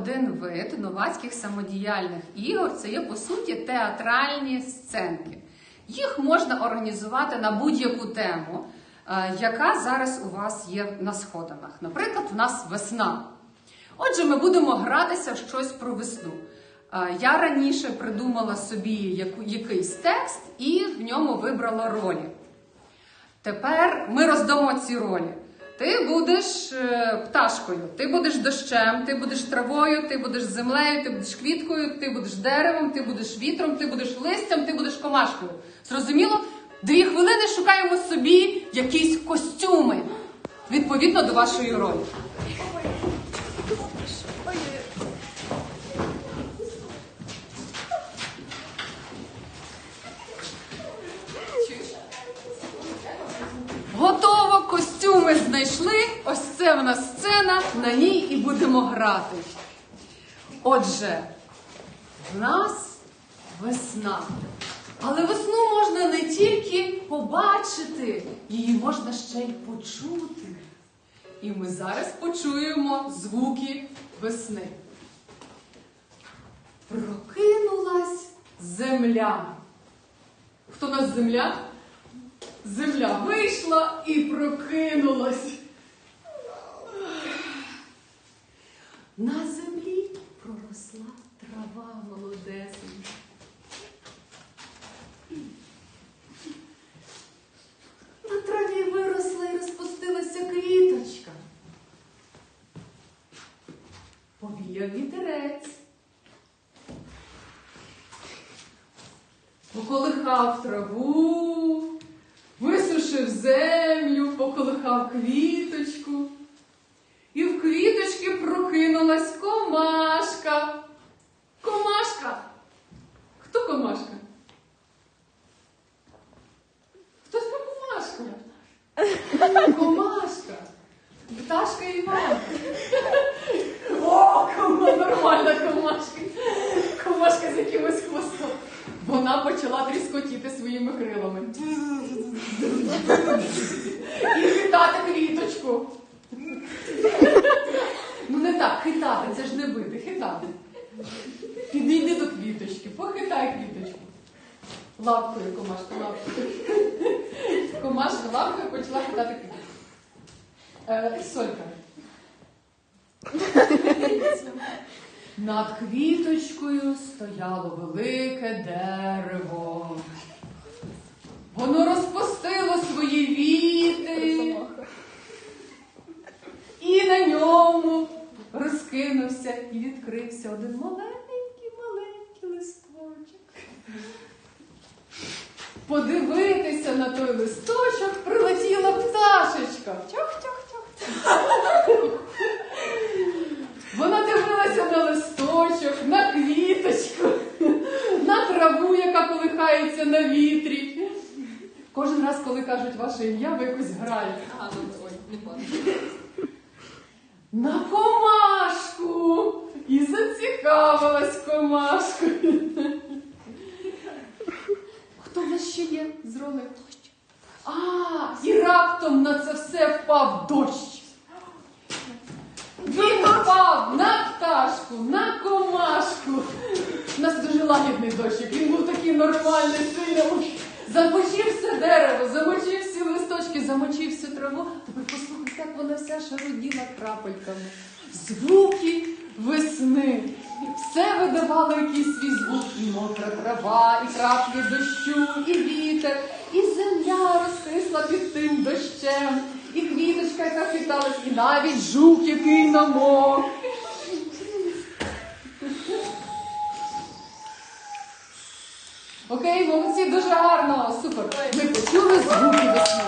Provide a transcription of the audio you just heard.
один вид новацьких самодіяльних ігор. Це є по суті театральні сценки. Їх можна організувати на будь-яку тему, е, яка зараз у вас є на сходинах. Наприклад, у нас весна. Отже, ми будемо гратися в щось про весну. Е, Я раніше придумала собі якийсь текст і в ньому вибрала ролі. Тепер ми роздамо ці ролі. Ти будеш е, пташкою, ти будеш дощем, ти будеш травою, ти будеш землею, ти будеш квіткою, ти будеш деревом, ти будеш вітром, ти будеш листям, ти будеш комашкою. Зрозуміло? Дві хвилини шукаємо собі якісь костюми відповідно до вашої ролі. Готово, костюми знайшли. Ось це в нас сцена, на ній і будемо грати. Отже, в нас весна. Але весну можна не тільки побачити, її можна ще й почути. І ми зараз почуємо звуки весни. Прокинулась земля. Хто у нас земля? Вийшла і прокинулась. На землі проросла трава молодесенька. На траві виросла і розпустилася квіточка. Повіяв вітерець. Поколихав траву, висушив землю, поколихав квіточку. І в квіточки прокинулась комашка. Комашка. Хто комашка? Хто така комашка? Комашка. Пташка Іванка. І хитати квіточку. Ну не так, хитати, це ж не бити, хитати. Підійди до квіточки, похитай квіточку. Лапкою, комашка, лапкою. Комашка лапкою почала хитати квіточку. Е, Солька. Над квіточкою стояло велике дерево. Воно розпустило свої віти. І на ньому розкинувся і відкрився один маленький, маленький листочок. Подивитися на той листочок прилетіла пташечка. Вона дивилася на листочок, на квіточку, на траву, яка колихається на вітрі. Кожен раз, коли кажуть ваше ім'я, ви якось граєте. А, ну ой, не. На комашку! І зацікавилась комашкою. Хто в нас ще є з роли? А, і раптом на це все впав дощ. Він впав на пташку, на комашку. У нас дуже лагідний дощик. Він був такий нормальний, сильний. Замочив все дерево, замочив всі листочки, замочив всю траву. Тепер послухай, як вона вся шаруділа крапельками. Звуки весни. Все видавало якийсь свій звук. І мокра трава, і краплі дощу, і вітер, і земля розкисла під тим дощем, і квіточка, яка хиталась, і навіть жук, який намок. Окей, молодці, дуже гарно, супер. Ми почули звуки весни.